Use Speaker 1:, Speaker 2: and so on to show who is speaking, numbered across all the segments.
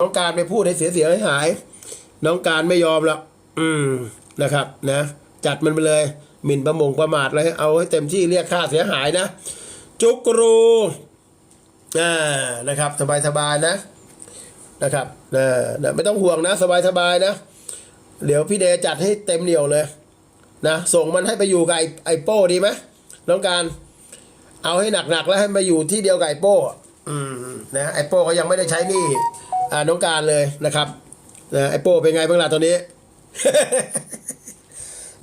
Speaker 1: น้องการไปพูดให้เสียเสียหายหาย น้องการไม่ยอมละอืมนะครับนะ จัดมันไปเลยหมิ่นประมงประมาทเลยเอาให้เต็มที่เรียกค่าเสียหายนะ จุกรูอ่านะครับ สบายสบายนะนะครับนะนะไม่ต้องห่วงนะ สบายสบายนะ เดี๋ยวพี่เดจัดให้เต็มเหนียวเลยนะส่งมันให้ไปอยู่กับไอ้ไอโป้ดีไหมน้องการเอาให้หนักๆแล้วให้มาอยู่ที่เดียวกับไอโป้อืมนะไอโป้ก็ยังไม่ได้ใช้นี่ อ่าน้องการเลยนะครับนะไอโป้เป็นไงบ้างล่ะตอนนี้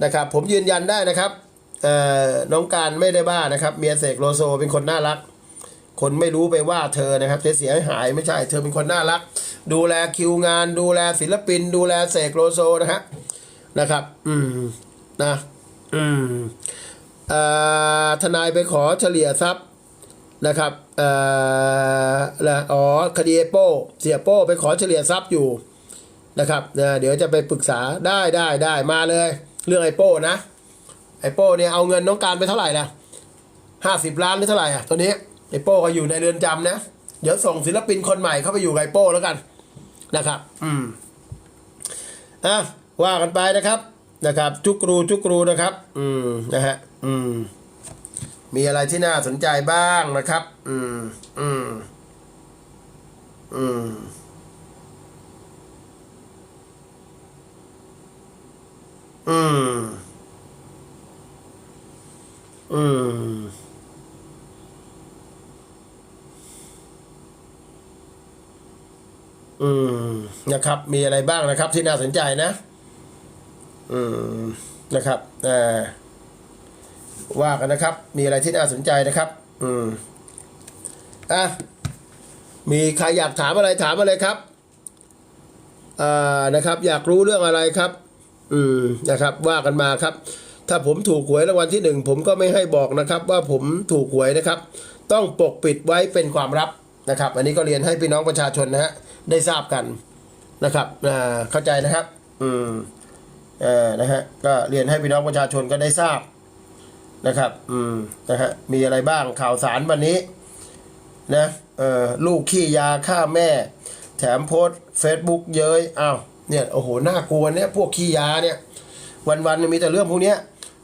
Speaker 1: นะครับ ผมยืนยันได้นะครับน้องการไม่ได้บ้านะครับเมียเสกโลโซเป็นคนน่ารัก คนไม่รู้ไปว่าเธอนะครับเสียเสียหายไม่ใช่ เธอเป็นคนน่ารัก ดูแลคิวงาน ดูแลศิลปิน ดูแลเสกโลโซนะฮะนะครับ อืมนะ อืมอ่าทนายไปขอเฉลี่ยทรัพย์ นะครับเอ่ออ๋อคดีไอโป้เสียโป้ไปขอเฉลี่ยทรัพย์อยู่นะครับเดี๋ยวจะไปปรึกษาได้ได้ได้มาเลย เรื่องไอโป้นะไอโป้เนี่ยเอาเงินน้องการไปเท่าไหร่ล่ะห้าสิบล้านหรือเท่าไหร่อะตัวนี้ไอโป้ก็อยู่ในเรือนจำนะเดี๋ยวส่งศิลปินคนใหม่เข้าไปอยู่ไอโป้แล้วกันนะครับ อืมอะว่ากันไปนะครับนะครับ จุกรูจุกรูนะครับ อืมนะฮะอืม มีอะไรที่น่าสนใจบ้างนะครับ อืม อืม อืม อืม อืม อืม นะครับ มีอะไรบ้างนะครับที่น่าสนใจนะ อืม นะครับ อ่า ว่ากันนะครับ มีอะไรที่น่าสนใจนะครับ อืมอะมีใครอยากถามอะไรถามอะไรครับอ่านะครับ อยากรู้เรื่องอะไรครับ อืมนะครับ ว่ากันมาครับ ถ้าผมถูกหวยรางวัลที่หนึ่งผมก็ไม่ให้บอกนะครับ ว่าผมถูกหวยนะครับ ต้องปกปิดไว้เป็นความลับนะครับ อันนี้ก็เรียนให้พี่น้องประชาชนนะฮะได้ทราบกันนะครับอ่าเข้าใจนะครับ อืมอ่านะฮะก็เรียนให้พี่น้องประชาชนก็ได้ทราบ นะครับ อืมนะฮะมีอะไรบ้างข่าวสารวันนี้ นะเอ่อลูกขี้ยาฆ่าแม่ แถมโพสเฟซบุ๊กเย้ยอ้าวเนี่ยโอ้โหน่ากลัวเนี่ยพวกขี้ยาเนี่ย วันๆมีแต่เรื่องพวกเนี้ย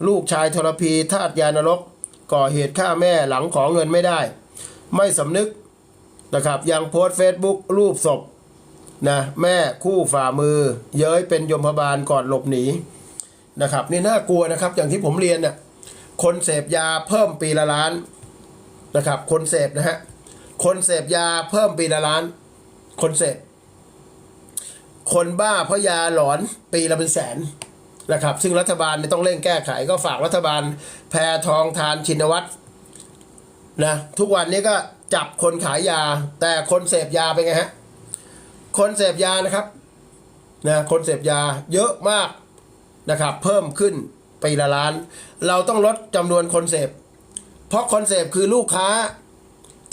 Speaker 1: ลูกชายทรพีทาสยานรก ก่อเหตุฆ่าแม่หลังขอเงินไม่ได้ ไม่สำนึกนะครับยังโพสเฟซบุ๊กรูปศพนะแม่คู่ฝ่ามือ เย้ยเป็นยมพบาลก่อนหลบหนีนะครับนี่น่ากลัวนะครับ อย่างที่ผมเรียนเนี่ย คนเสพยาเพิ่มปีละล้านนะครับ คนเสพนะฮะ คนเสพยาเพิ่มปีละล้าน คนเสพ คนบ้าเพราะยาหลอนปีละเป็นแสนนะครับ ซึ่งรัฐบาลเนี่ยต้องเร่งแก้ไข ก็ฝากรัฐบาลแพทองทานชินวัตรนะทุกวันนี้ก็จับคนขายยา แต่คนเสพยาเป็นไงฮะ คนเสพยานะครับนะคนเสพยาเยอะมากนะครับ เพิ่มขึ้น ปีละล้าน เราต้องลดจำนวนคนเสพเพราะคนเสพคือลูกค้า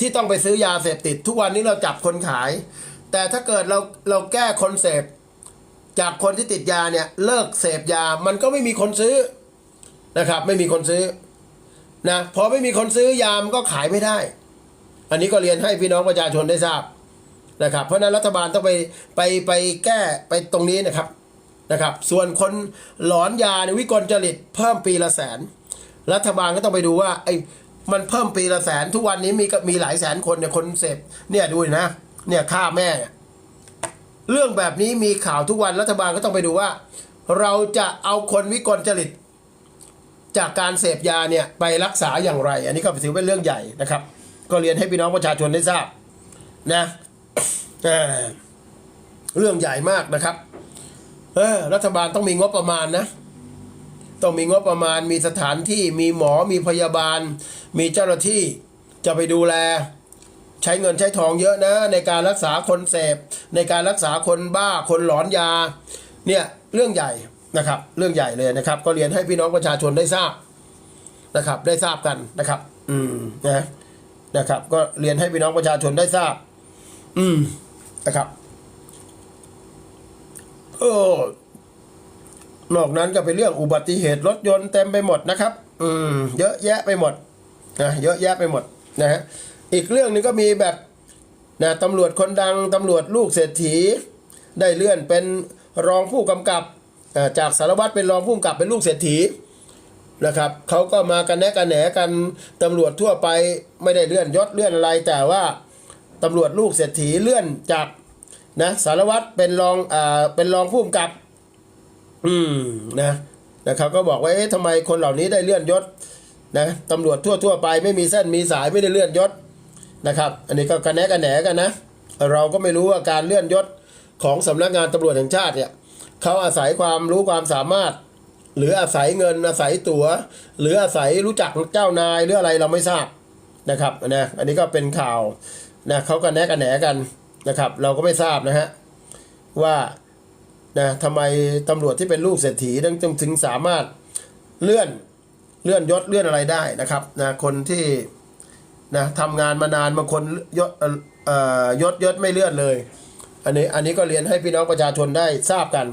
Speaker 1: ที่ต้องไปซื้อยาเสพติด ทุกวันนี้เราจับคนขาย แต่ถ้าเกิดเราเราแก้คนเสพจากคนที่ติดยาเนี่ยเลิกเสพยามันก็ไม่มีคนซื้อนะครับ ไม่มีคนซื้อนะพอไม่มีคนซื้อยามก็ขายไม่ได้ อันนี้ก็เรียนให้พี่น้องประชาชนได้ทราบนะครับ เพราะนั้นรัฐบาลต้องไปไปไปแก้ไปตรงนี้นะครับ นะครับ ส่วนคนหลอนยาในวิกลจริตเพิ่มปีละแสน รัฐบาลก็ต้องไปดูว่าไอ้มันเพิ่มปีละแสนทุกวันนี้มีก็มีหลายแสนคนเนี่ยคนเสพเนี่ยดูนะเนี่ยฆ่าแม่ เรื่องแบบนี้มีข่าวทุกวันรัฐบาลก็ต้องไปดูว่า เราจะเอาคนวิกลจริต จากการเสพยาเนี่ยไปรักษาอย่างไร อันนี้ก็ถือเป็นเรื่องใหญ่นะครับ ก็เรียนให้พี่น้องประชาชนได้ทราบนะเรื่องใหญ่มากนะครับ เออรัฐบาลต้องมีงบประมาณนะ ต้องมีงบประมาณ มีสถานที่มีหมอมีพยาบาล มีเจ้าหน้าที่จะไปดูแล ใช้เงินใช้ทองเยอะนะ ในการรักษาคนเสพ ในการรักษาคนบ้าคนหลอนยา เนี่ยเรื่องใหญ่นะครับ เรื่องใหญ่เลยนะครับ ก็เรียนให้พี่น้องประชาชนได้ทราบนะครับ ได้ทราบกันนะครับ อืมนะนะครับ ก็เรียนให้พี่น้องประชาชนได้ทราบ อืมนะครับ โอ้นอกนั้นก็เป็นเรื่องอุบัติเหตุรถยนต์เต็มไปหมดนะครับ อืม เยอะแยะไปหมดนะเยอะแยะไปหมดนะฮะอีกเรื่องหนึงก็มีแบบนะตำรวจคนดังตำรวจลูกเศรษฐี ได้เลื่อนเป็นรองผู้กำกับจากสารวัตรเป็นรองผู้กำกับเป็นลูกเศรษฐีนะครับเขาก็มากันแนะกันแหนกันตำรวจทั่วไปไม่ได้เลื่อนยศเลื่อนอะไรแต่ว่าตำรวจลูกเศรษฐีเลื่อนจาก นะสารวัตรเป็นรองอ่าเป็นรองผู้กำกับ อืมนะนะครับก็บอกว่าเอ๊ะทำไมคนเหล่านี้ได้เลื่อนยศนะตำรวจทั่วทั่วๆไปไม่มีเส้นมีสายไม่ได้เลื่อนยศนะครับ อันนี้ก็กันแนะกันแหนกันนะ เราก็ไม่รู้ว่าการเลื่อนยศของสำนักงานตำรวจแห่งชาติเนี่ยเขาอาศัยความรู้ความสามารถ หรืออาศัยเงินอาศัยตัว๋ว หรืออาศัยรู้จักเจ้านายหรืออะไรเราไม่ทราบนะครับนะอันนี้ก็เป็นข่าวนะเขากันแนะกันแหนกัน นะครับ เราก็ไม่ทราบนะฮะว่านะทำไมตำรวจที่เป็นลูกเศรษฐีถึงถึงสามารถเลื่อนเลื่อนยศเลื่อนอะไรได้นะครับนะคนที่นะทำงานมานานบางคนยศเอ่อยศยศไม่เลื่อนเลย อันนี้อันนี้ก็เรียนให้พี่น้องประชาชนได้ทราบกัน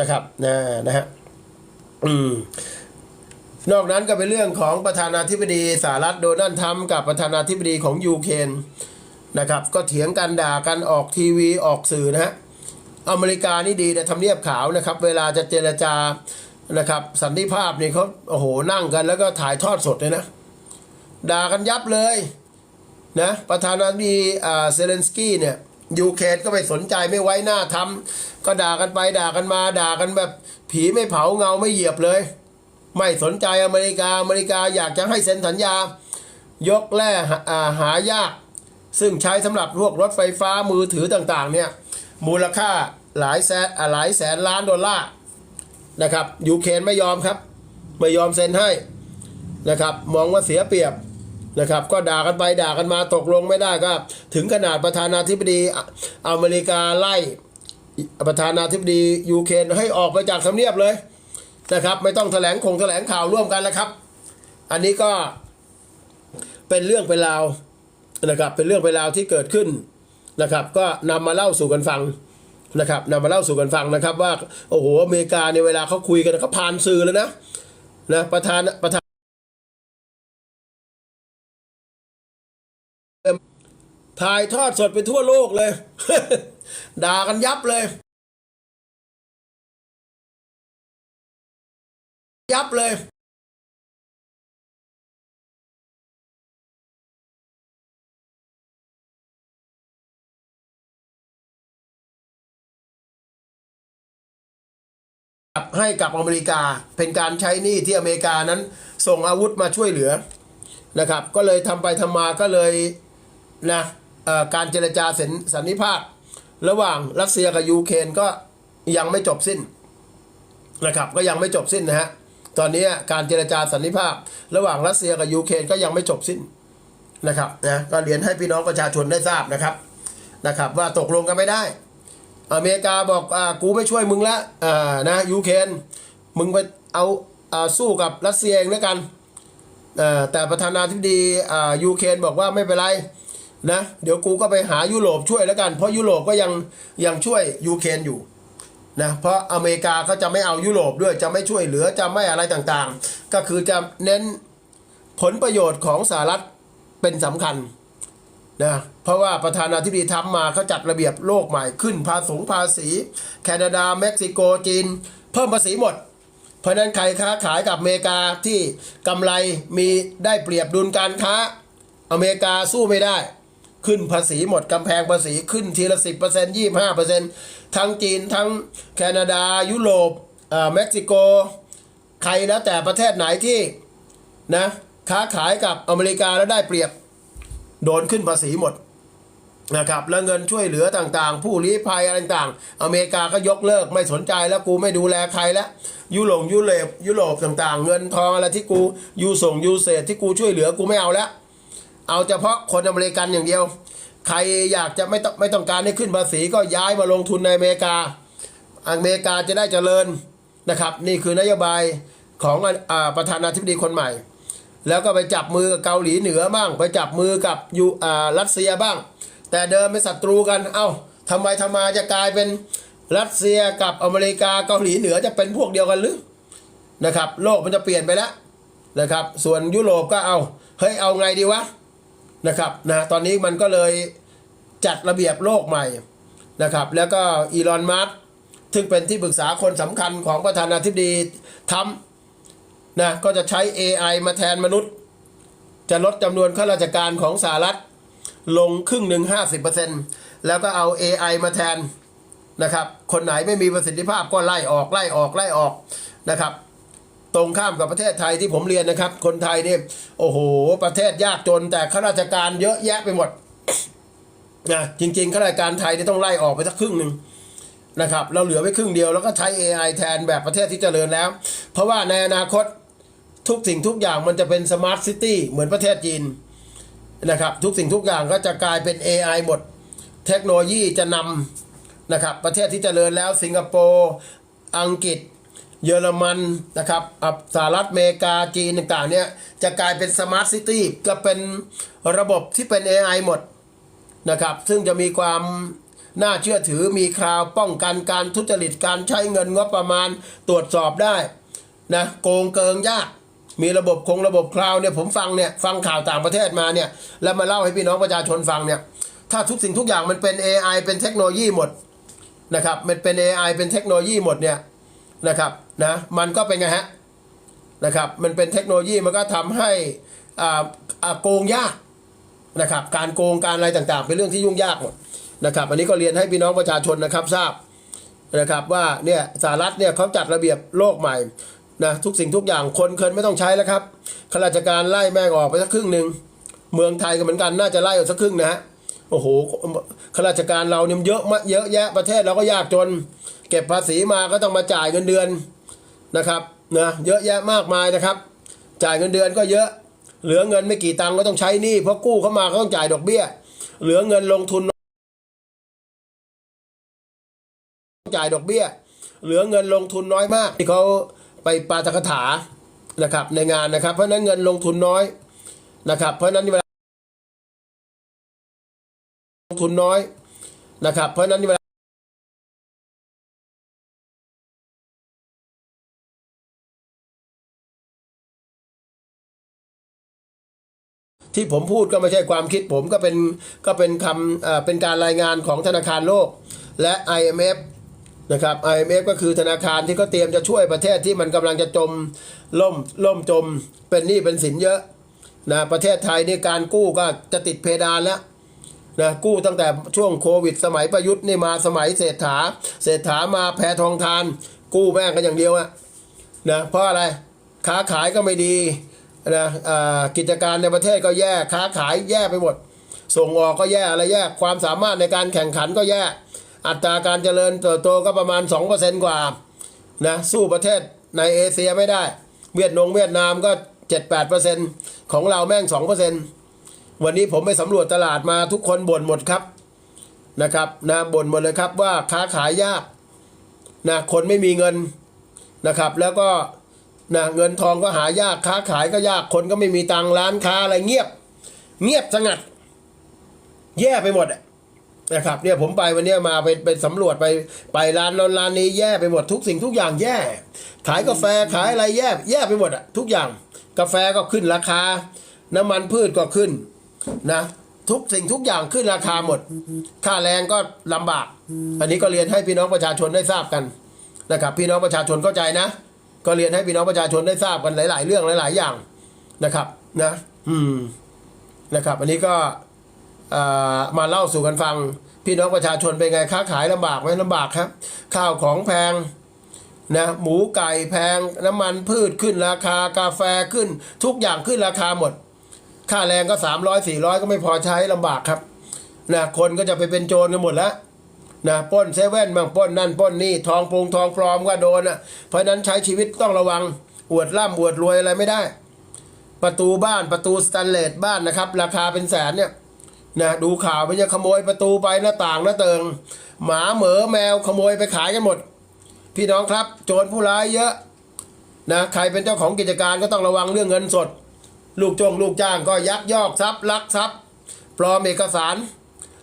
Speaker 1: นะครับนะนะฮะอืมนอกนั้นก็เป็นเรื่องของประธานาธิบดีสหรัฐโดนัลด์ทรัมป์กับประธานาธิบดีของยูเครน นะครับ ก็เถียงกันด่ากันออกทีวีออกสื่อนะฮะอเมริกานี่ดีนะทำเนียบขาวนะครับ เวลาจะเจรจานะครับ สันติภาพนี่เขาโอ้โหนั่งกันแล้วก็ถ่ายทอดสดเลยนะด่ากันยับเลยนะประธานาธิบดีอ่าเซเลนสกี้เนี่ยยูเครนก็ไม่สนใจไม่ไว้หน้าทำก็ด่ากันไปด่ากันมาด่ากันแบบ ผีไม่เผาเงาไม่เหยียบเลย ไม่สนใจอเมริกาอเมริกาอยากจะให้เซ็นสัญญา ยกแร่หายาก ซึ่งใช้สำหรับพวกรถไฟฟ้ามือถือต่างๆเนี่ยมูลค่าหลายแสนหลายแสนล้านดอลลาร์นะครับยูเครนไม่ยอมครับ ไม่ยอมเซ็นให้นะครับมองว่าเสียเปรียบนะครับก็ด่ากันไปด่ากันมาตกลงไม่ได้ก็ถึงขนาดประธานาธิบดีอะอเมริกาไล่ประธานาธิบดียูเครนให้ออกไปจากสำเนียบเลยนะครับไม่ต้องแถลงคงแถลงข่าวร่วมกันแล้วครับ อันนี้ก็เป็นเรื่องเป็นราว นะครับเป็นเรื่องเป็นราวที่เกิดขึ้นนะครับ ก็นำมาเล่าสู่กันฟังนะครับนำมาเล่าสู่กันฟังนะครับ ว่าโอ้โหอเมริกาในเวลาเขาคุยกันเขาผ่านสื่อแล้วนะนะประธานประธานถ่ายทอดสดไปทั่วโลกเลย ด่ากันยับเลย ยับเลย ให้กับอเมริกาเป็นการใช้หนี้ที่อเมริกานั้นส่งอาวุธมาช่วยเหลือนะครับ ก็เลยทำไปทำมาก็เลยนะการเจรจาสันสันนิภาพ ระหว่างรัสเซียกับยูเครนก็ยังไม่จบสิ้นนะครับก็ยังไม่จบสิ้นนะฮะตอนนี้การเจรจาสันนิภาพ ระหว่างรัสเซียกับยูเครนก็ยังไม่จบสิ้นนะครับนะก็เรียนให้พี่น้องประชาชนได้ทราบนะครับนะครับ ว่าตกลงกันไม่ได้ อเมริกาบอกอ่ากูไม่ช่วยมึงละอ่านะยูเครนมึงไปเอาอ่าสู้กับรัสเซียเองแล้วกันอ่าแต่ประธานาธิบดีอ่ายูเครนบอกว่าไม่เป็นไรนะเดี๋ยวกูก็ไปหายุโรปช่วยแล้วกัน เพราะยุโรปก็ยังยังช่วยยูเครนอยู่นะเพราะอเมริกาเขาจะไม่เอายุโรปด้วยจะไม่ช่วยเหลือจะไม่อะไรต่างๆ ก็คือจะเน้นผลประโยชน์ของสหรัฐเป็นสำคัญ นะเพราะว่าประธานาธิบดีทรัมาเขาจัดระเบียบโลกใหม่ขึ้นภาษีภาษี แคนาดา เม็กซิโกจีน เพิ่มภาษีหมด เพราะนั้นใครค้าขายกับอเมริกาที่กำไรมีได้เปรียบดุลการค้า อเมริกาสู้ไม่ได้ ขึ้นภาษีหมดกำแพงภาษีขึ้นทีละสิบเปอร์เซ็นต์ยี่ห้าเปอร์เซนต์ทั้งจีนทั้งแคนาดายุโรปอ่าเม็กซิโก ใครแล้วแต่ประเทศไหนที่นะค้าขายกับอเมริกาแล้วได้เปรียบ โดนขึ้นภาษีหมดนะครับแล้วเงินช่วยเหลือต่างๆ ผู้ลี้ภัยอะไรต่างๆ อเมริกาก็ยกเลิกไม่สนใจแล้วกูไม่ดูแลใครแล้วยุโรปยุโรปยุโรปต่างๆ เงินทองอะไรที่กูยูส่งยูเศษที่กูช่วยเหลือกูไม่เอาแล้ว เอาเฉพาะคนอเมริกันอย่างเดียว ใครอยากจะไม่ต้องไม่ต้องการให้ขึ้นภาษีก็ย้ายมาลงทุนในอเมริกา อเมริกาจะได้เจริญนะครับ นี่คือนโยบายของอประธานาธิบดีคนใหม่ แล้วก็ไปจับมือกับเกาหลีเหนือบ้าง ไปจับมือกับยูอ่ารัสเซียบ้าง แต่เดิมเป็นศัตรูกัน เอ้าทำไมทำไมาจะกลายเป็นรัสเซียกับอเมริกาเกาหลีเหนือจะเป็นพวกเดียวกันหรือนะครับโลกมันจะเปลี่ยนไปแล้วนะครับ ส่วนยุโรปก็เอาเฮ้ยเอาไงดีวะนะครับนะตอนนี้มันก็เลยจัดระเบียบโลกใหม่นะครับแล้วก็อีลอนมัสซึ่งเป็นที่ปรึกษาคนสำคัญของประธานาธิบดีทรัมป์ นะก็จะใช้ AI มาแทนมนุษย์ จะลดจำนวนข้าราชการของสหรัฐ ลงครึ่งหนึ่งห้าสิบเปอร์เซ็นแล้วก็เอา AI มาแทนนะครับ คนไหนไม่มีประสิทธิภาพก็ไล่ออกไล่ออกไล่ออกนะครับ ตรงข้ามกับประเทศไทยที่ผมเรียนนะครับ คนไทยเนี่ยโอ้โห ประเทศยากจนแต่ข้าราชการเยอะแยะไปหมดนะจริงๆข้าราชการไทยเนี่ยต้องไล่ออกไปสักครึ่งหนึ่งนะครับ เราเหลือไว้ครึ่งเดียวแล้วก็ใช้ AI แทนแบบประเทศที่เจริญแล้ว เพราะว่าในอนาคต ทุกสิ่งทุกอย่างมันจะเป็นสมาร์ทซิตี้เหมือนประเทศจีนนะครับทุกสิ่งทุกอย่างก็จะกลายเป็น AI หมด เทคโนโลยีจะนำนะครับประเทศที่เจริญแล้วสิงคโปร์อังกฤษ เยอรมันนะครับอะสหรัฐอเมริกาจีนต่างๆเนี่ยจะกลายเป็นสมาร์ทซิตี้ก็เป็นระบบที่เป็น AI หมดนะครับซึ่งจะมีความน่าเชื่อถือมีคราวป้องกันการทุจริตการใช้เงินงบประมาณตรวจสอบได้นะโกงเกิงยาก มีระบบคงระบบคลาวเนี่ยผมฟังเนี่ยฟังข่าวต่างประเทศมาเนี่ยแล้วมาเล่าให้พี่น้องประชาชนฟังเนี่ยถ้าทุกสิ่งทุกอย่างมันเป็น AI เป็นเทคโนโลยีหมดนะครับมันเป็น AI เป็นเทคโนโลยีหมดเนี่ยนะครับนะมันก็เป็นไงฮะนะครับมันเป็นเทคโนโลยีมันก็ทำให้อ่าอ่าโกงยากนะครับการโกงการอะไรต่างๆ เป็นเรื่องที่ยุ่งยากหมดนะครับอันนี้ก็เรียนให้พี่น้องประชาชนนะครับทราบนะครับว่าเนี่ยสหรัฐเนี่ยเขาจัดระเบียบโลกใหม่ นะทุกสิ่งทุกอย่างคนเคินไม่ต้องใช้แล้วครับข้าราชการไล่แม่งออกไปสักครึ่งหนึ่งเมืองไทยก็เหมือนกันน่าจะไล่ออกสักครึ่งนะฮะโอ้โหข้าราชการเราเนี่ยเยอะมากเยอะแยะประเทศเราก็ยากจน เก็บภาษีมาก็ต้องมาจ่ายเงินเดือนนะครับนะเยอะแยะมากมายนะครับ จ่ายเงินเดือนก็เยอะ เหลือเงินไม่กี่ตังค์ก็ต้องใช้หนี้เพราะกู้เข้ามาก็ต้องจ่ายดอกเบี้ย เหลือเงินลงทุนจ่ายดอกเบี้ย เหลือเงินลงทุนน้อยมากที่เขา ไปปาตกถานะครับในงานนะครับ เพราะนั้นเงินลงทุนน้อยนะครับ เพราะนั้นเวลาลงทุนน้อยนะครับ เพราะนั้นเวลาที่ผมพูดก็ไม่ใช่ความคิดผมก็เป็นก็เป็นคำเอ่อเป็นการรายงานของธนาคารโลกและ IMF นะครับ IMF ก็คือธนาคารที่เขาเตรียมจะช่วยประเทศที่มันกำลังจะจมล่มล่มจมเป็นหนี้เป็นสินเยอะนะประเทศไทยนี่การกู้ก็จะติดเพดานแล้วนะกู้ตั้งแต่ช่วงโควิด สมัยประยุทธ์นี่มาสมัยเศรษฐา เศรษฐามาแพทองทาน กู้แม่งกันอย่างเดียวอะนะเพราะอะไรค้าขายก็ไม่ดีนะอ่ากิจการในประเทศก็แย่ค้าขายแย่ไปหมด ส่งออกก็แย่อะไรแย่ความสามารถในการแข่งขันก็แย่ อัตราการเจริญเติบโตก็ประมาณ 2%กว่านะสู้ประเทศในเอเชียไม่ได้ เวียดนงเวียดนามก็ 7-8%ของเราแม่ง 2%วันนี้ผมไปสำรวจตลาดมาทุกคนบ่นหมดครับนะครับนะบ่นหมดเลยครับว่าค้าขายยากนะคนไม่มีเงินนะครับ แล้วก็นะเงินทองก็หายากค้าขายก็ยากคนก็ไม่มีตังร้านค้าอะไรเงียบ เงียบสงัด แย่ไปหมดอะ นะครับเนี่ยผมไปวันเนี้ยมาไปไปสำรวจไปไปร้านนนร้านนี้แย่ไปหมดทุกสิ่งทุกอย่างแย่ ขายกาแฟขายอะไรแย่แย่ไปหมดอะทุกอย่าง กาแฟก็ขึ้นราคา น้ำมันพืชก็ขึ้นนะทุกสิ่งทุกอย่างขึ้นราคาหมด ค่าแรงก็ลำบาก อันนี้ก็เรียนให้พี่น้องประชาชนได้ทราบกันนะครับ พี่น้องประชาชนเข้าใจนะ ก็เรียนให้พี่น้องประชาชนได้ทราบกันหลาย ๆ เรื่องหลาย ๆ อย่างนะครับ นะ อืมนะครับ อันนี้ก็อ่า มาเล่าสู่กันฟัง พี่น้องประชาชนเป็นไงค้าขายลำบากไหมลำบากครับ ข้าวของแพงนะหมูไก่แพงน้ำมันพืชขึ้นราคากาแฟขึ้น ทุกอย่างขึ้นราคาหมด ค่าแรงก็สามร้อยสี่ร้อยก็ไม่พอใช้ลำบากครับนะคนก็จะไปเป็นโจรกันหมดแล้วนะป้นเซเว่นบางป้นนั่นป้นนี่ทองปรุงทองปลอมก็โดนอะเพราะนั้นใช้ชีวิตต้องระวังอวดร่ำอวดรวยอะไรไม่ได้ ประตูบ้านประตูสแตนเลสบ้านนะครับ ราคาเป็นแสนเนี่ย นะดูข่าวมันจะขโมยประตูไปหน้าต่างหน้าเติง หมาเหมอแมวขโมยไปขายกันหมด พี่น้องครับ โจรผู้ร้ายเยอะนะใครเป็นเจ้าของกิจการก็ต้องระวังเรื่องเงินสด ลูกจงลูกจ้างก็ยักยอกทรัพย์ลักทรัพย์ ปลอมเอกสาร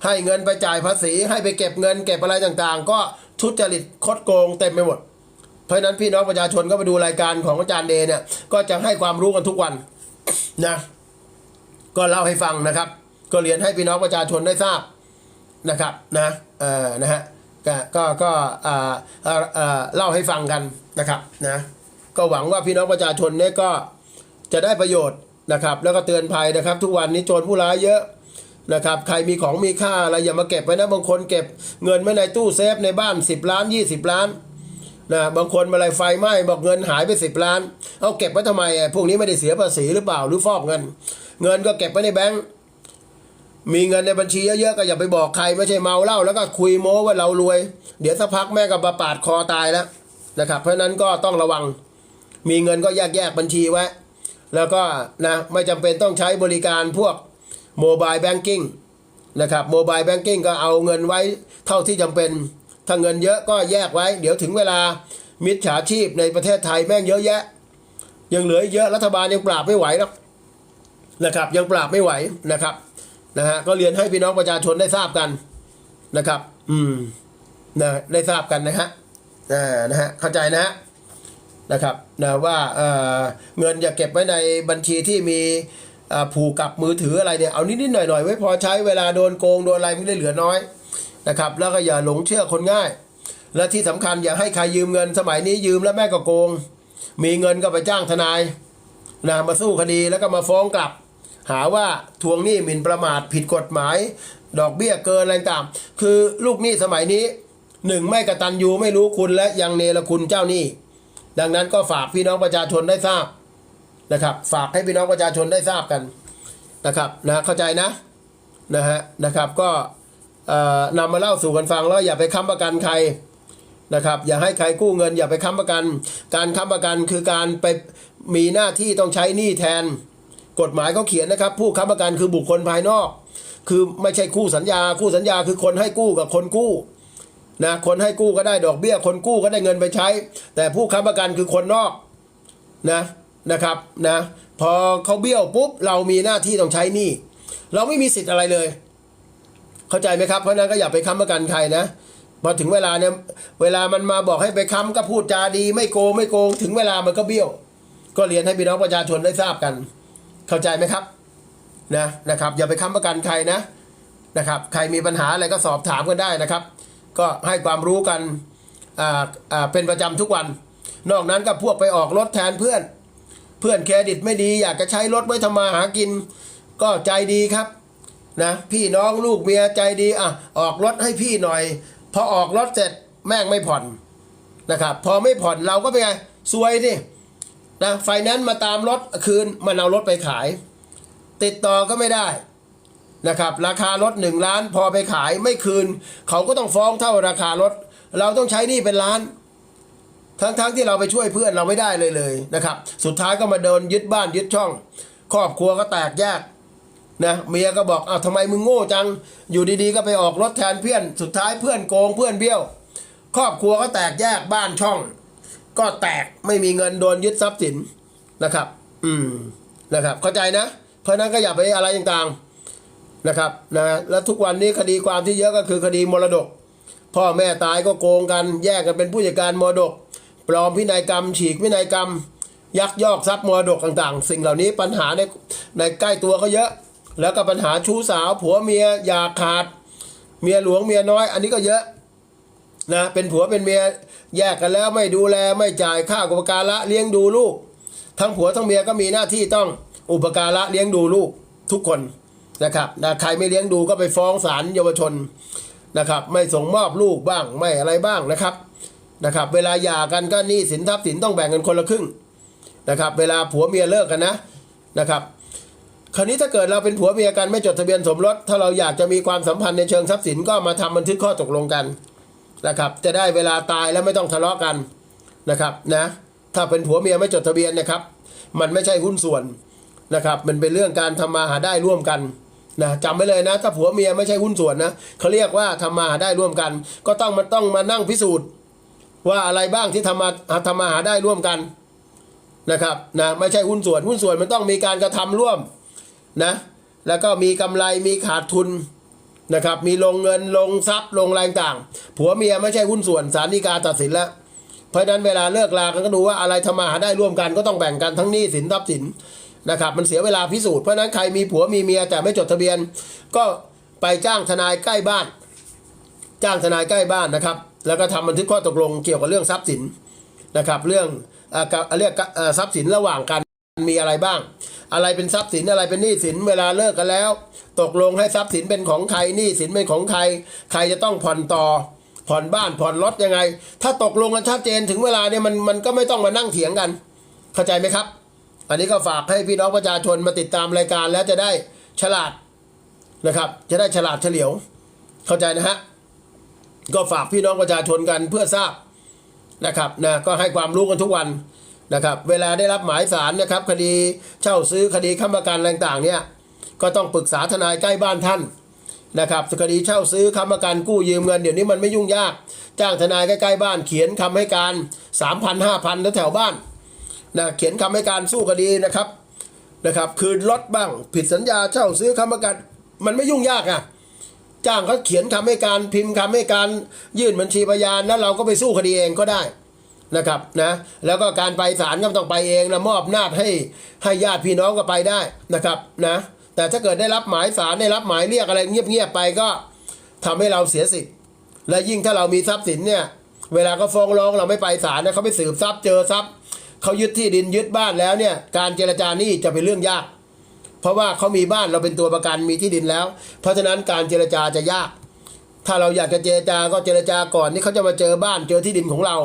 Speaker 1: ให้เงินไปจ่ายภาษี ให้ไปเก็บเงิน เก็บอะไรต่างๆ ก็ทุจริตคดโกงเต็มไปหมด เพราะฉะนั้นพี่น้องประชาชนก็ไปดูรายการของอาจารย์เดเนี่ยก็จะให้ความรู้กันทุกวันนะก็เล่าให้ฟังนะครับ ก็เรียนให้พี่น้องประชาชนได้ทราบนะครับนะเอ่อนะฮะก็ก็ก็อ่าเอ่อเอ่อเล่าให้ฟังกันนะครับนะก็หวังว่าพี่น้องประชาชนเนี่ยก็จะได้ประโยชน์นะครับ แล้วก็เตือนภัยนะครับ ทุกวันนี้โจรผู้ร้ายเยอะนะครับใครมีของมีค่าอะไรอย่ามาเก็บไว้นะบางคนเก็บเงินไว้ในตู้เซฟในบ้าน 10 ล้าน 20 ล้านนะบางคนมาอะไรไฟไหม้บอกเงินหายไป 10 ล้าน เอาเก็บไว้ทำไมพวกนี้ไม่ได้เสียภาษีหรือเปล่าหรือฟอกเงิน เงินก็เก็บไว้ในแบงก์ มีเงินในบัญชีเยอะๆก็อย่าไปบอกใครไม่ใช่เมาเหล้าแล้วก็คุยโม้ว่าเรารวย เดี๋ยวสักพักแม่ก็มาปาดคอตายแล้วนะครับ เพราะนั้นก็ต้องระวัง มีเงินก็แยกแยกๆบัญชีไว้ แล้วก็นะไม่จำเป็นต้องใช้บริการพวกโมบายแบงกิ้งนะครับโมบายแบงกิ้งก็เอาเงินไว้เท่าที่จำเป็น ถ้าเงินเยอะก็แยกไว้ เดี๋ยวถึงเวลามิจฉาชีพในประเทศไทยแม่งเยอะแยะ ยังเหลืออีกเยอะรัฐบาลยังปราบไม่ไหวหรอกนะครับ ยังปราบไม่ไหวนะครับ นะฮะก็เรียนให้พี่น้องประชาชนได้ทราบกันนะครับ อืมนะได้ทราบกันนะฮะอ่านะฮะเข้าใจนะฮะนะครับนะว่าเอ่อเงินอย่าเก็บไว้ในบัญชีที่มีอ่าผูกกับมือถืออะไรเนี่ยเอานิดๆหน่อยๆไว้พอใช้เวลาโดนโกงโดนอะไรไม่ได้เหลือน้อยนะครับ แล้วก็อย่าหลงเชื่อคนง่าย และที่สำคัญอย่าให้ใครยืมเงินสมัยนี้ยืมแล้วแม่ก็โกง มีเงินก็ไปจ้างทนายนะมาสู้คดีแล้วก็มาฟ้องกลับ หาว่าทวงหนี้หมิ่นประมาทผิดกฎหมาย ดอกเบี้ยเกินอะไรต่างคือลูกหนี้สมัยนี้หนึ่งไม่กระตันยูไม่รู้คุณและยังเนรคุณเจ้าหนี้ ดังนั้นก็ฝากพี่น้องประชาชนได้ทราบนะครับ ฝากให้พี่น้องประชาชนได้ทราบกันนะครับนะเข้าใจนะนะฮะนะครับก็นำมาเล่าสู่กันฟังแล้วอย่าไปค้ำประกันใครนะครับอย่าให้ใครกู้เงินอย่าไปค้ำประกัน การค้ำประกันคือการไปมีหน้าที่ต้องใช้หนี้แทน กฎหมายเขาเขียนนะครับ ผู้ค้ำประกันคือบุคคลภายนอก คือไม่ใช่คู่สัญญา คู่สัญญาคือคนให้กู้กับคนกู้นะคนให้กู้ก็ได้ดอกเบี้ย คนกู้ก็ได้เงินไปใช้ แต่ผู้ค้ำประกันคือคนนอกนะนะครับนะพอเขาเบี้ยวปุ๊บเรามีหน้าที่ต้องใช้หนี้เราไม่มีสิทธิ์อะไรเลย เข้าใจไหมครับเพราะนั้นก็อย่าไปค้ำประกันใครนะพอถึงเวลาเนี่ยเวลามันมาบอกให้ไปค้ำก็พูดจาดี ไม่โกงไม่โกงถึงเวลามันก็เบี้ยว ก็เรียนให้พี่น้องประชาชนได้ทราบกัน เข้าใจไหมครับนะนะครับ อย่าไปค้ำประกันใครนะนะครับ ใครมีปัญหาอะไรก็สอบถามกันได้นะครับ ก็ให้ความรู้กันอ่าอ่าเป็นประจำทุกวัน นอกนั้นก็พวกไปออกรถแทนเพื่อน เพื่อนเครดิตไม่ดี อยากจะใช้รถไว้ทำมาหากิน ก็ใจดีครับนะพี่น้องลูกเมียใจดีอะออกรถให้พี่หน่อย พอออกรถเสร็จแม่งไม่ผ่อนนะครับ พอไม่ผ่อนเราก็เป็นไงซวยดิ นะไฟแนนซ์มาตามรถคืนมันเอารถไปขาย ติดต่อก็ไม่ได้นะครับราคารถหนึ่งล้านพอไปขายไม่คืน เขาก็ต้องฟ้องเท่าราคารถ เราต้องใช้นี่เป็นล้าน ทั้งๆทที่เราไปช่วยเพื่อนเราไม่ได้เลยเลยนะครับ สุดท้ายก็มาโดนยึดบ้านยึดช่อง ครอบครัวก็แตกแยกนะเมียก็บอกอ้าวทำไมมึงโง่จัง อยู่ดีๆก็ไปออกรถแทนเพื่อน สุดท้ายเพื่อนโกงเพื่อนเบี้ยว ครอบครัวก็แตกแยกบ้านช่อง ก็แตกไม่มีเงินโดนยึดทรัพย์สินนะครับ อืมนะครับ เข้าใจนะ เพราะนั้นก็อย่าไปอะไรต่างๆนะครับนะแล้วทุกวันนี้คดีความที่เยอะก็คือคดีมรดก พ่อแม่ตายก็โกงกันแยกกันเป็นผู้จัดการมรดก ปลอมพินัยกรรม ฉีกพินัยกรรม ยักยอกทรัพย์มรดกต่างๆ สิ่งเหล่านี้ปัญหาในในใกล้ตัวก็เยอะ แล้วก็ปัญหาชู้สาวผัวเมียอย่าขาด เมียหลวงเมียน้อย อันนี้ก็เยอะ นะเป็นผัวเป็นเมียแยกกันแล้วไม่ดูแลไม่จ่ายค่าอุปการะเลี้ยงดูลูก ทั้งผัวทั้งเมียก็มีหน้าที่ต้องอุปการะเลี้ยงดูลูกทุกคนนะครับนะใครไม่เลี้ยงดูก็ไปฟ้องศาลเยาวชนนะครับ ไม่ส่งมอบลูกบ้างไม่อะไรบ้างนะครับนะครับ เวลาหย่ากันก็หนี้สินทรัพย์สินต้องแบ่งกันคนละครึ่งนะครับ เวลาผัวเมียเลิกกันนะนะครับ คราวนี้ถ้าเกิดเราเป็นผัวเมียกันไม่จดทะเบียนสมรส ถ้าเราอยากจะมีความสัมพันธ์ในเชิงทรัพย์สินก็มาทำบันทึกข้อตกลงกัน นะครับ จะได้เวลาตายแล้วไม่ต้องทะเลาะกันนะครับนะถ้าเป็นผัวเมียไม่จดทะเบียนนะครับ มันไม่ใช่หุ้นส่วนนะครับ มันเป็นเรื่องการทำมาหาได้ร่วมกันนะจำไว้เลยนะถ้าผัวเมียไม่ใช่หุ้นส่วนนะเขาเรียกว่าทำมาหาได้ร่วมกัน ก็ต้องมาต้องมานั่งพิสูจน์ ว่าอะไรบ้างที่ทำมาทำมาหาได้ร่วมกันนะครับนะไม่ใช่หุ้นส่วนหุ้นส่วนมันต้องมีการกระทำร่วมนะแล้วก็มีกำไรมีขาดทุน นะครับมีลงเงินลงทรัพย์ลงแรงต่าง ผัวเมียไม่ใช่หุ้นส่วนสารดีกาตัดสินแล้ว เพราะนั้นเวลาเลิกลากันก็ดูว่าอะไรทำมาหาได้ร่วมกันก็ต้องแบ่งกันทั้งหนี้สินทรัพย์สินนะครับมันเสียเวลาพิสูจน์เพราะนั้นใครมีผัวมีเมียแต่ไม่จดทะเบียน ก็ไปจ้างทนายใกล้บ้าน จ้างทนายใกล้บ้านนะครับ แล้วก็ทำบันทึกข้อตกลงเกี่ยวกับเรื่องทรัพย์สินนะครับ เรื่องอ่ากับเรียกทรัพย์สินระหว่างกัน มีอะไรบ้าง อะไรเป็นทรัพย์สินอะไรเป็นหนี้สินเวลาเลิกกันแล้ว ตกลงให้ทรัพย์สินเป็นของใครหนี้สินเป็นของใคร ใครจะต้องผ่อนต่อ ผ่อนบ้านผ่อนรถยังไง ถ้าตกลงกันชัดเจนถึงเวลาเนี่ยมันมันก็ไม่ต้องมานั่งเถียงกัน เข้าใจไหมครับ อันนี้ก็ฝากให้พี่น้องประชาชนมาติดตามรายการแล้วจะได้ฉลาดนะครับ จะได้ฉลาดเฉลียว เข้าใจนะฮะก็ฝากพี่น้องประชาชนกันเพื่อทราบนะครับนะก็ให้ความรู้กันทุกวัน นะครับเวลาได้รับหมายสารนะครับคดีเช่าซื้อคดีค้ำประกันอะไรต่างๆเนี่ยก็ต้องปรึกษาทนายใกล้บ้านท่านนะครับคดีเช่าซื้อค้ำประกันกู้ยืมเงินเดี๋ยวนี้มันไม่ยุ่งยาก จ้างทนายใกล้ๆบ้านเขียนคำให้การ 3,000 5,000แล้วแถวบ้านนะเขียนคำให้การสู้คดีนะครับนะครับคืนรถบ้างผิดสัญญาเช่าซื้อค้ำประกันมันไม่ยุ่งยากอะจ้างเขาเขียนคำให้การพิมพ์คำให้การยื่นบัญชีพยานแล้วเราก็ไปสู้คดีเองก็ได้ นะครับนะแล้วก็การไปศาลก็ต้องไปเองนะมอบนาจให้ให้ญาติพี่น้องก็ไปได้นะครับนะแต่ถ้าเกิดได้รับหมายศาลได้รับหมายเรียกอะไรเงียบๆไปก็ทำให้เราเสียสิทธิ์ และยิ่งถ้าเรามีทรัพย์สินเนี่ยเวลาเขาฟ้องร้องเราไม่ไปศาลนะเขาไปสืบทรัพย์เจอทรัพย์เขายึดที่ดินยึดบ้านแล้วเนี่ยการเจรจานี่จะเป็นเรื่องยาก เพราะว่าเขามีบ้านเราเป็นตัวประกันมีที่ดินแล้ว เพราะฉะนั้นการเจรจาจะยาก ถ้าเราอยากจะเจรจาก็เจรจาก่อนที่เขาจะมาเจอบ้านเจอที่ดินของเรา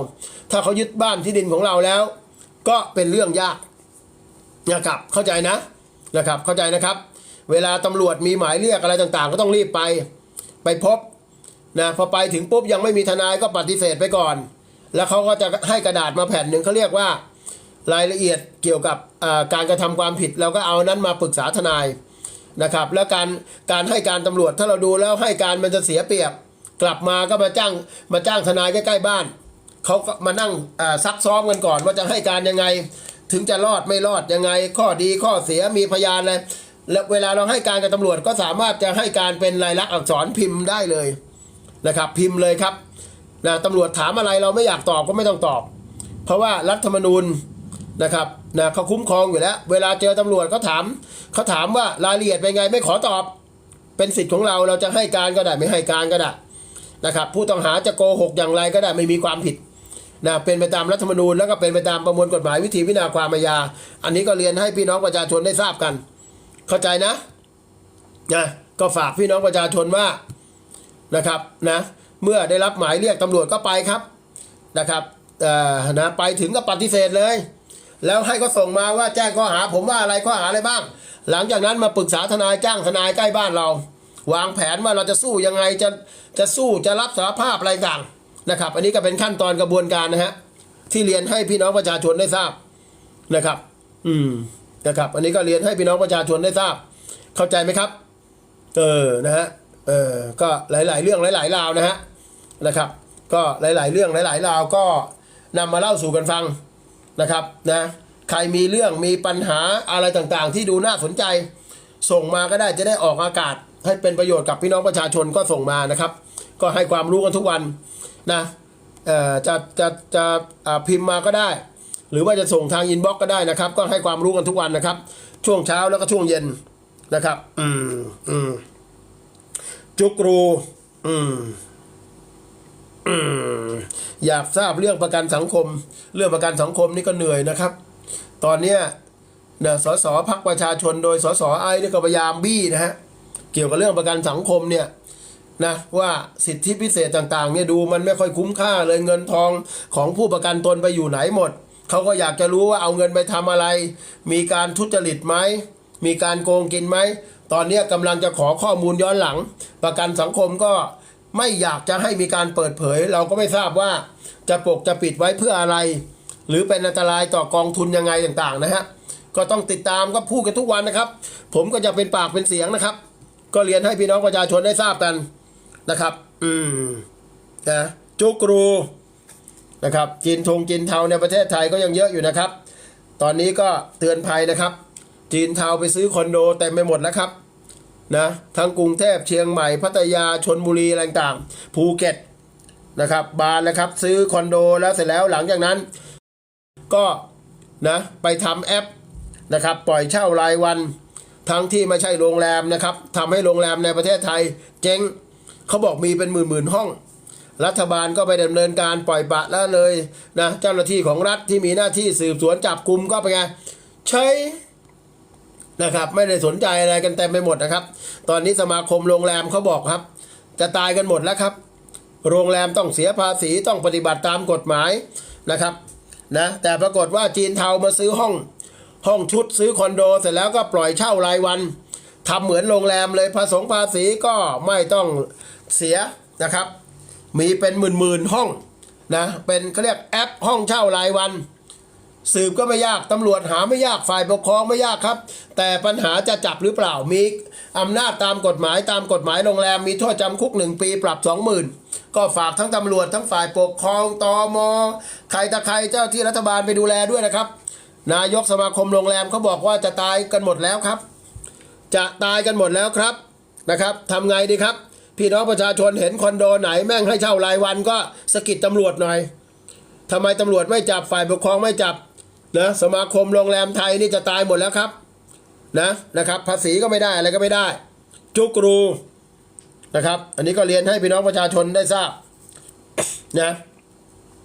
Speaker 1: ถ้าเขายึดบ้านที่ดินของเราแล้ว ก็เป็นเรื่องยากนะครับเข้าใจนะนะครับเข้าใจนะครับ เวลาตำรวจมีหมายเรียกอะไรต่างๆ ก็ต้องรีบไปไปพบนะพอไปถึงปุ๊บยังไม่มีทนายก็ปฏิเสธไปก่อน แล้วเขาก็จะให้กระดาษมาแผ่นหนึ่งเขาเรียกว่ารายละเอียดเกี่ยวกับการกระทำความผิดเราก็เอานั้นมาปรึกษาทนาย นะครับ แล้วการการให้การตำรวจถ้าเราดูแล้วให้การมันจะเสียเปรียบ กลับมาก็มาจ้างมาจ้างทนายใกล้ๆบ้านเขาก็มานั่งซักซ้อมกันก่อนว่าจะให้การยังไง ถึงจะรอดไม่รอดยังไง ข้อดีข้อเสียมีพยานอะไรแล้วเวลาเราให้การกับตำรวจก็สามารถจะให้การเป็นลายลักษณ์อักษรพิมพ์ได้เลยนะครับ พิมพ์เลยครับนะตำรวจถามอะไรเราไม่อยากตอบก็ไม่ต้องตอบ เพราะว่ารัฐธรรมนูญนะครับ นะเขาคุ้มครองอยู่แล้ว เวลาเจอตำรวจเขาถามเขาถามว่ารายละเอียดเป็นไงไม่ขอตอบ เป็นสิทธิ์ของเราเราจะให้การก็ได้ไม่ให้การก็ได้นะครับ ผู้ต้องหาจะโกหกอย่างไรก็ได้ไม่มีความผิดนะเป็นไปตามรัฐธรรมนูญแล้วก็เป็นไปตามประมวลกฎหมายวิธีพิจารณาความอาญาอันนี้ก็เรียนให้พี่น้องประชาชนได้ทราบกัน เข้าใจนะนะก็ฝากพี่น้องประชาชนว่านะครับนะเมื่อได้รับหมายเรียกตำรวจก็ไปครับนะครับเอ่อนะไปถึงก็ปฏิเสธเลย แล้วให้เขาส่งมาว่าแจ้งข้อหาผมว่าอะไรข้อหาอะไรบ้าง หลังจากนั้นมาปรึกษาทนายจ้างทนายใกล้บ้านเรา วางแผนว่าเราจะสู้ยังไงจะจะสู้จะรับสารภาพอะไรต่างนะครับ อันนี้ก็เป็นขั้นตอนกระบวนการนะฮะที่เรียนให้พี่น้องประชาชนได้ทราบนะครับ อืมนะครับ อันนี้ก็เรียนให้พี่น้องประชาชนได้ทราบ เข้าใจไหมครับ เออนะฮะเออก็หลาย ๆ เรื่องหลาย ๆ ราวนะฮะนะครับ ก็หลาย ๆ เรื่องหลาย ๆ ราวก็นำมาเล่าสู่กันฟัง นะครับนะใครมีเรื่องมีปัญหาอะไรต่างๆ ที่ดูน่าสนใจ ส่งมาก็ได้จะได้ออกอากาศ ให้เป็นประโยชน์กับพี่น้องประชาชนก็ส่งมานะครับ ก็ให้ความรู้กันทุกวันนะจะจะจะอ่าพิมพ์มาก็ได้ หรือว่าจะส่งทางอินบ็อกก็ได้นะครับ ก็ให้ความรู้กันทุกวันนะครับ ช่วงเช้าแล้วก็ช่วงเย็นนะครับ อืมอืมจุกรู อืม อยากทราบเรื่องประกันสังคม เรื่องประกันสังคมนี่ก็เหนื่อยนะครับ ตอนเนี้ยนะสสพักประชาชนโดยสสไอ้นี่ก็พยายามบี้นะฮะเกี่ยวกับเรื่องประกันสังคมเนี่ยนะว่าสิทธิพิเศษต่างๆเนี่ยดูมันไม่ค่อยคุ้มค่าเลยเงินทองของผู้ประกันตนไปอยู่ไหนหมด เขาก็อยากจะรู้ว่าเอาเงินไปทำอะไร มีการทุจริตไหมมีการโกงกินไหมตอนนี้กำลังจะขอข้อมูลย้อนหลัง ประกันสังคมก็ ไม่อยากจะให้มีการเปิดเผย เราก็ไม่ทราบว่าจะปกจะปิดไว้เพื่ออะไร หรือเป็นอันตรายต่อกองทุนยังไงต่างๆนะฮะก็ต้องติดตามก็พูดกันทุกวันนะครับ ผมก็จะเป็นปากเป็นเสียงนะครับ ก็เรียนให้พี่น้องประชาชนได้ทราบกันนะครับ อืมนะจุกรูนะครับจีนทงจีนเทาในประเทศไทยก็ยังเยอะอยู่นะครับ ตอนนี้ก็เตือนภัยนะครับ จีนเทาไปซื้อคอนโดเต็มไปหมดแล้วครับ นะทั้งกรุงเทพเชียงใหม่พัทยาชนบุรีอะไรต่างๆภูเก็ตนะครับบานแล้วครับซื้อคอนโดแล้วเสร็จแล้วหลังจากนั้น ก็นะไปทำแอปนะครับปล่อยเช่ารายวันทั้งที่ไม่ใช่โรงแรมนะครับทำให้โรงแรมในประเทศไทย เจ๊งเขาบอกมีเป็นหมื่นหมื่นๆห้อง รัฐบาลก็ไปดำเนินการปล่อยปะละเลยนะเจ้าหน้าที่ของรัฐที่มีหน้าที่สืบสวนจับกลุ่มก็ไปนไงใช้ นะครับ ไม่ได้สนใจอะไรกันเต็มไปหมดนะครับ ตอนนี้สมาคมโรงแรมเขาบอกครับ จะตายกันหมดแล้วครับ โรงแรมต้องเสียภาษีต้องปฏิบัติตามกฎหมายนะครับนะแต่ปรากฏว่าจีนเทามาซื้อห้อง ห้องชุดซื้อคอนโด เสร็จแล้วก็ปล่อยเช่ารายวันทำเหมือนโรงแรมเลยผสมภาษีก็ไม่ต้องเสียนะครับ มีเป็นหมื่นๆห้องนะเป็นเขาเรียกแอปห้องเช่ารายวัน สืบก็ไม่ยากตำรวจหาไม่ยากฝ่ายปกครองไม่ยากครับ แต่ปัญหาจะจับหรือเปล่ามีอำนาจตามกฎหมายตามกฎหมายโรงแรมมีโทษจำคุกหนึ่งปีปรับสองหมื่นก็ฝากทั้งตำรวจทั้งฝ่ายปกครองตอมใครตะใครเจ้าที่รัฐบาลไปดูแลด้วยนะครับ นายกสมาคมโรงแรมเขาบอกว่าจะตายกันหมดแล้วครับ จะตายกันหมดแล้วครับนะครับทำไงดีครับ พี่น้องประชาชนเห็นคอนโดไหนแม่งให้เช่ารายวันก็สะกิดตำรวจหน่อยทำไมตำรวจไม่จับฝ่ายปกครองไม่จับ นะสมาคมโรงแรมไทยนี่จะตายหมดแล้วครับนะนะครับภาษีก็ไม่ได้อะไรก็ไม่ได้ จุกรูนะครับ อันนี้ก็เรียนให้พี่น้องประชาชนได้ทราบนะ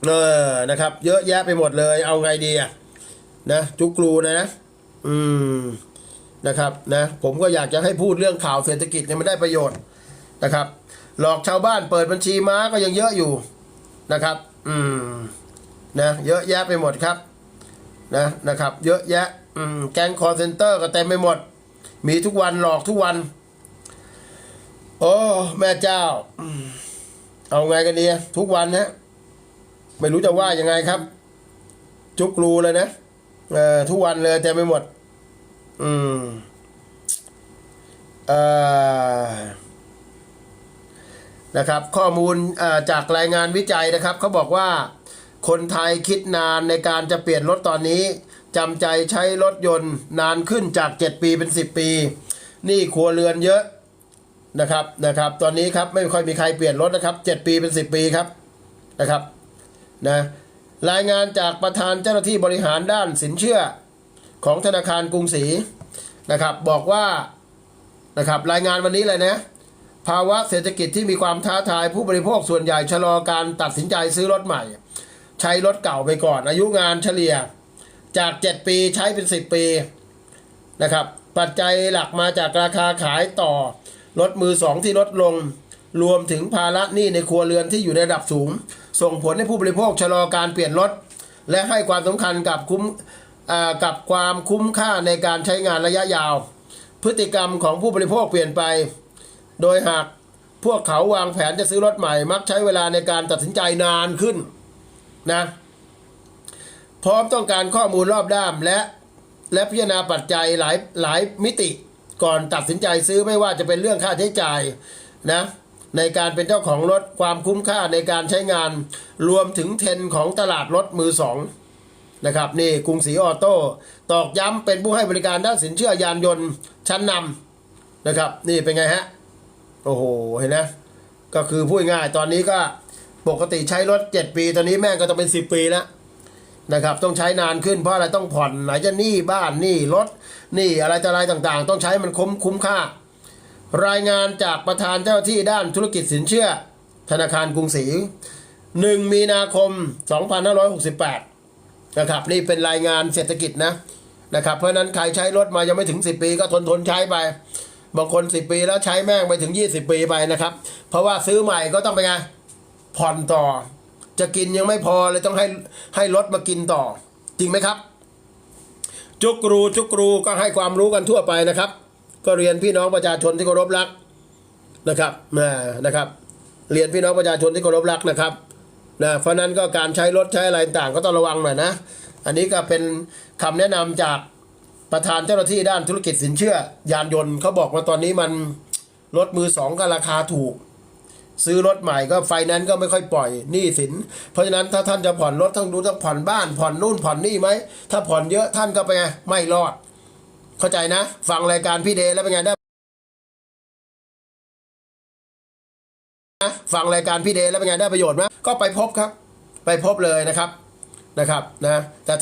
Speaker 1: เออนะครับ เยอะแยะไปหมดเลยเอาไงดีอะนะจุกรูนะนะอืมนะครับนะผมก็อยากจะให้พูดเรื่องข่าวเศรษฐกิจเนี่ยมันได้ประโยชน์นะครับ หลอกชาวบ้านเปิดบัญชีม้าก็ยังเยอะอยู่นะครับ อืมนะเยอะแยะไปหมดครับ นะนะครับ เยอะแยะแก๊งคอร์เซนเตอร์ก็เต็มไปหมด มีทุกวันหลอกทุกวัน โอ้แม่เจ้า เอาไงกันดีทุกวันนะไม่รู้จะว่ายังไงครับ จุกรูเลยนะเออทุกวันเลยเต็มไปหมด อืมเออนะครับ ข้อมูลจากรายงานวิจัยนะครับเขาบอกว่า คนไทยคิดนานในการจะเปลี่ยนรถตอนนี้จำใจใช้รถยนต์นานขึ้นจาก 7 ปีเป็น 10 ปี นี่ครัวเรือนเยอะนะครับนะครับ ตอนนี้ครับไม่ค่อยมีใครเปลี่ยนรถนะครับ 7 ปีเป็น 10 ปีครับนะครับนะรายงานจากประธานเจ้าหน้าที่บริหารด้านสินเชื่อของธนาคารกรุงศรีนะครับบอกว่านะครับรายงานวันนี้เลยนะภาวะเศรษฐกิจที่มีความท้าทายผู้บริโภคส่วนใหญ่ชะลอการตัดสินใจซื้อรถใหม่ ใช้รถเก่าไปก่อน อายุงานเฉลี่ยจาก 7 ปีใช้เป็น 10 ปีนะครับปัจจัยหลักมาจากราคาขายต่อรถมือสองที่ลดลง รวมถึงภาระหนี้ในครัวเรือนที่อยู่ในระดับสูง ส่งผลให้ผู้บริโภคชะลอการเปลี่ยนรถ และให้ความสำคัญกับคุ้มกับความคุ้มค่าในการใช้งานระยะยาว พฤติกรรมของผู้บริโภคเปลี่ยนไป โดยหากพวกเขาวางแผนจะซื้อรถใหม่ มักใช้เวลาในการตัดสินใจนานขึ้น นะพร้อมต้องการข้อมูลรอบด้านและและพิจารณาปัจจัยหลายหลายมิติก่อนตัดสินใจซื้อไม่ว่าจะเป็นเรื่องค่าใช้จ่ายนะในการเป็นเจ้าของรถความคุ้มค่าในการใช้งานรวมถึงเทรนของตลาดรถมือสองนะครับนี่กรุงศรีออโต้ตอกย้ำเป็นผู้ให้บริการด้านสินเชื่อยานยนต์ชั้นนำนะครับ นี่เป็นไงฮะ โอ้โห เห็นนะ ก็คือพูดง่ายตอนนี้ก็ ปกติใช้รถ 7 ปี ตอนนี้แม่งก็ต้องเป็น 10 ปีแล้วนะครับ ต้องใช้นานขึ้นเพราะอะไรต้องผ่อนไหนจะหนี้บ้านหนี้รถหนี้อะไรต่ออะไรต่างๆ ต้องใช้มันคุ้มคุ้มค่า รายงานจากประธานเจ้าที่ด้านธุรกิจสินเชื่อ ธนาคารกรุงศรี 1 มีนาคม 2568 นะครับ นี่เป็นรายงานเศรษฐกิจนะนะครับ เพราะนั้นใครใช้รถมายังไม่ถึง 10 ปีก็ทนทนใช้ไปบางคน 10 ปีแล้วใช้แม่งไปถึง 20 ปีไปนะครับ เพราะว่าซื้อใหม่ก็ต้องไปไง ผ่อนต่อ จะกินยังไม่พอเลยต้องให้ให้รถมากินต่อ จริงไหมครับ จุกรูจุกรูก็ให้ความรู้กันทั่วไปนะครับ ก็เรียนพี่น้องประชาชนที่เคารพรักนะครับนะนะครับ เรียนพี่น้องประชาชนที่เคารพรักนะครับนะเพราะนั้นก็การใช้รถใช้อะไรต่างก็ต้องระวังหน่อยนะ อันนี้ก็เป็นคำแนะนำจากประธานเจ้าหน้าที่ด้านธุรกิจสินเชื่อ ยานยนต์เขาบอกว่าตอนนี้มันรถมือสองก็ราคาถูก ซื้อรถใหม่ก็ไฟแนนซ์ก็ไม่ค่อยปล่อยหนี้สิน เพราะฉะนั้นถ้าท่านจะผ่อนรถต้องดูต้องผ่อนบ้าน ผ่อนนู่นผ่อนนี่ไหม ถ้าผ่อนเยอะท่านก็ไปไงไม่รอด เข้าใจนะ ฟังรายการพี่เดย์แล้วเป็นไงได้นะฟังรายการพี่เดย์แล้วเป็นไงได้ประโยชน์ไหมก็ไปพบครับ ไปพบเลยนะครับนะครับนะแต่ถ้า